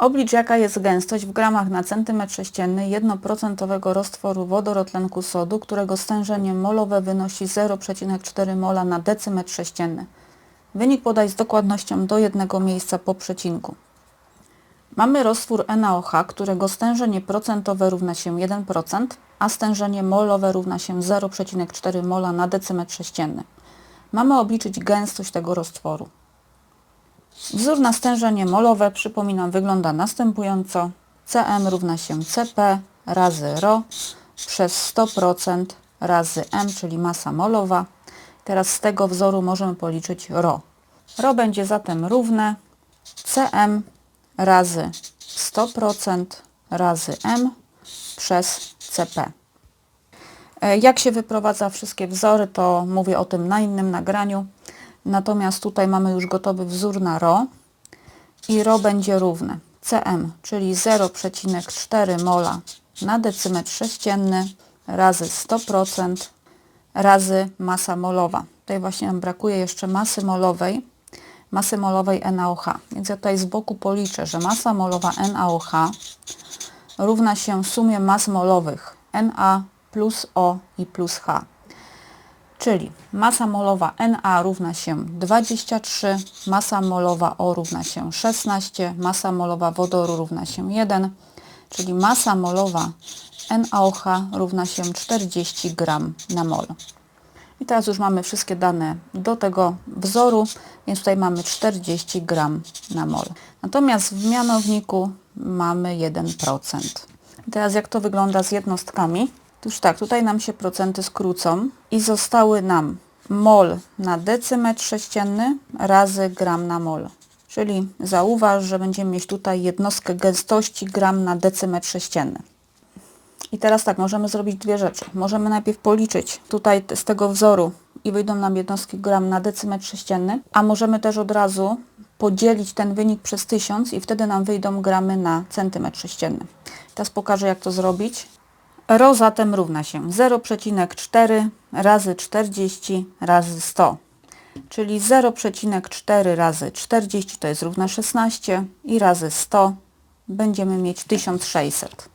Oblicz jaka jest gęstość w gramach na centymetr sześcienny 1% roztworu wodorotlenku sodu, którego stężenie molowe wynosi 0,4 mola na decymetr sześcienny. Wynik podaj z dokładnością do jednego miejsca po przecinku. Mamy roztwór NaOH, którego stężenie procentowe równa się 1%, a stężenie molowe równa się 0,4 mola na decymetr sześcienny. Mamy obliczyć gęstość tego roztworu. Wzór na stężenie molowe, przypominam, wygląda następująco. Cm równa się Cp razy ρ przez 100% razy m, czyli masa molowa. Teraz z tego wzoru możemy policzyć ρ. ρ będzie zatem równe Cm razy 100% razy m przez Cp. E, Jak się wyprowadza wszystkie wzory, to mówię o tym na innym nagraniu. Natomiast tutaj mamy już gotowy wzór na ρ i ρ będzie równe Cm, czyli 0,4 mola na decymetr sześcienny razy 100% razy masa molowa. Tutaj właśnie nam brakuje jeszcze masy molowej, masy molowej NaOH. Więc ja tutaj z boku policzę, że masa molowa NaOH równa się sumie mas molowych Na plus O i plus H. Czyli masa molowa Na równa się 23, masa molowa O równa się 16, masa molowa wodoru równa się 1, czyli masa molowa NaOH równa się 40 gram na mol. I teraz już mamy wszystkie dane do tego wzoru, więc tutaj mamy 40 gram na mol. Natomiast w mianowniku mamy 1%. I teraz jak to wygląda z jednostkami? Otóż tak, tutaj nam się procenty skrócą i zostały nam mol na decymetr sześcienny razy gram na mol. Czyli zauważ, że będziemy mieć tutaj jednostkę gęstości gram na decymetr sześcienny. I teraz tak, możemy zrobić dwie rzeczy. Możemy najpierw policzyć tutaj z tego wzoru i wyjdą nam jednostki gram na decymetr sześcienny, a możemy też od razu podzielić ten wynik przez 1000 i wtedy nam wyjdą gramy na centymetr sześcienny. Teraz pokażę jak to zrobić. Rho zatem równa się 0,4 razy 40 razy 100, czyli 0,4 razy 40 to jest równe 16 i razy 100 będziemy mieć 1600.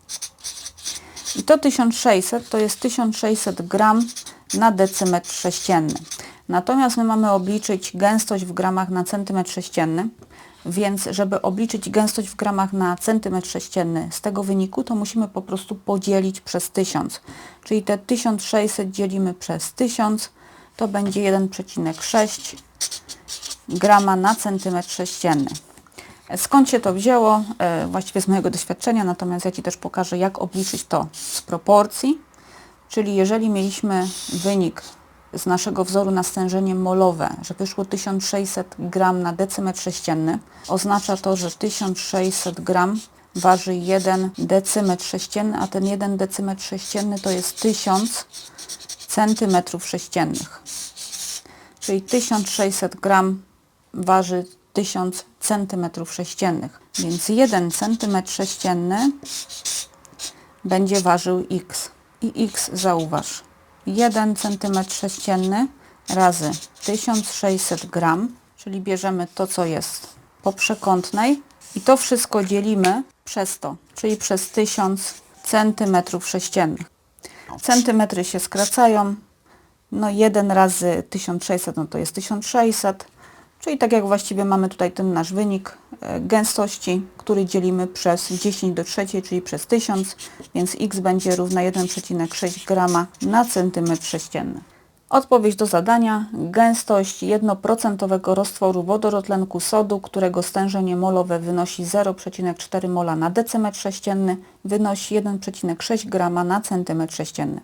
I to 1600 to jest 1600 gram na decymetr sześcienny. Natomiast my mamy obliczyć gęstość w gramach na centymetr sześcienny, więc żeby obliczyć gęstość w gramach na centymetr sześcienny z tego wyniku, to musimy po prostu podzielić przez 1000. Czyli te 1600 dzielimy przez 1000, to będzie 1,6 grama na centymetr sześcienny. Skąd się to wzięło? E, Właściwie z mojego doświadczenia, natomiast ja Ci też pokażę, jak obliczyć to z proporcji. Czyli jeżeli mieliśmy wynik z naszego wzoru na stężenie molowe, że wyszło 1600 gram na decymetr sześcienny, oznacza to, że 1600 gram waży 1 decymetr sześcienny, a ten 1 decymetr sześcienny to jest 1000 centymetrów sześciennych. Czyli 1600 gram waży 1000 centymetrów sześciennych. Więc 1 centymetr sześcienny będzie ważył x. I x zauważ. 1 cm sześcienny razy 1600 gram, czyli bierzemy to, co jest po przekątnej i to wszystko dzielimy przez to, czyli przez 1000 cm sześciennych. Centymetry się skracają, no 1 razy 1600 no to jest 1600, czyli tak jak właściwie mamy tutaj ten nasz wynik e, gęstości, który dzielimy przez 10 do trzeciej, czyli przez 1000, więc x będzie równa 1,6 grama na centymetr sześcienny. Odpowiedź do zadania. Gęstość 1% roztworu wodorotlenku sodu, którego stężenie molowe wynosi 0,4 mola na decymetr sześcienny, wynosi 1,6 grama na centymetr sześcienny.